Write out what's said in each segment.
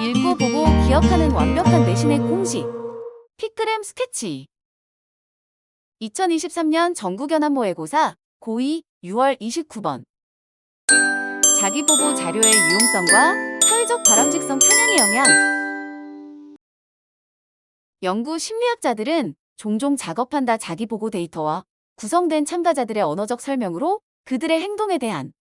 읽고 보고 기억하는 완벽한 내신의 공식. 피크램 스케치. 2023년 전국연합모의고사 고2 6월 29번. 자기보고 자료의 유용성과 사회적 바람직성 편향의 영향. 연구 심리학자들은 종종 작업한다 자기보고 데이터와 구성된 참가자들의 언어적 설명으로 그들의 행동에 대한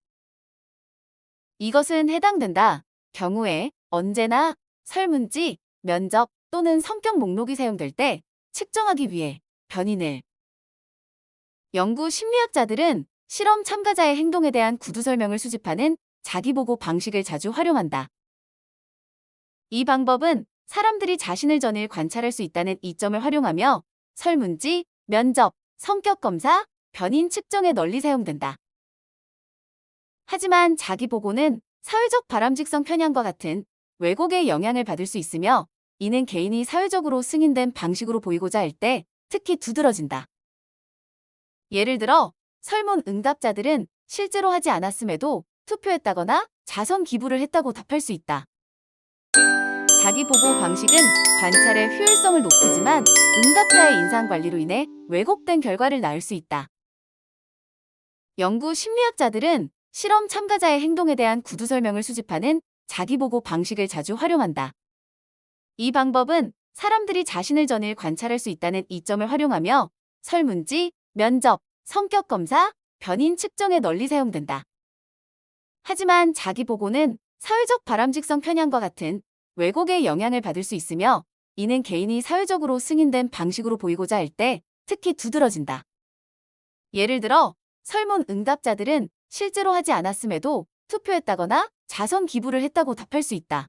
이것은 해당된다. 경우에 언제나 설문지, 면접 또는 성격 목록이 사용될 때 측정하기 위해 변인을 연구 심리학자들은 실험 참가자의 행동에 대한 구두 설명을 수집하는 자기보고 방식을 자주 활용한다. 이 방법은 사람들이 자신을 전일 관찰할 수 있다는 이점을 활용하며 설문지, 면접, 성격 검사, 변인 측정에 널리 사용된다. 하지만 자기보고는 사회적 바람직성 편향과 같은 왜곡의 영향을 받을 수 있으며 이는 개인이 사회적으로 승인된 방식으로 보이고자 할 때 특히 두드러진다. 예를 들어 설문 응답자들은 실제로 하지 않았음에도 투표했다거나 자선 기부를 했다고 답할 수 있다. 자기 보고 방식은 관찰의 효율성을 높이지만 응답자의 인상 관리로 인해 왜곡된 결과를 낳을 수 있다. 연구 심리학자들은 실험 참가자의 행동에 대한 구두 설명을 수집하는 자기 보고 방식을 자주 활용한다. 이 방법은 사람들이 자신을 전일 관찰할 수 있다는 이점을 활용하며 설문지, 면접, 성격 검사, 변인 측정에 널리 사용된다. 하지만 자기 보고는 사회적 바람직성 편향과 같은 왜곡의 영향을 받을 수 있으며 이는 개인이 사회적으로 승인된 방식으로 보이고자 할 때 특히 두드러진다. 예를 들어 설문 응답자들은 실제로 하지 않았음에도 투표했다거나 자선 기부를 했다고 답할 수 있다.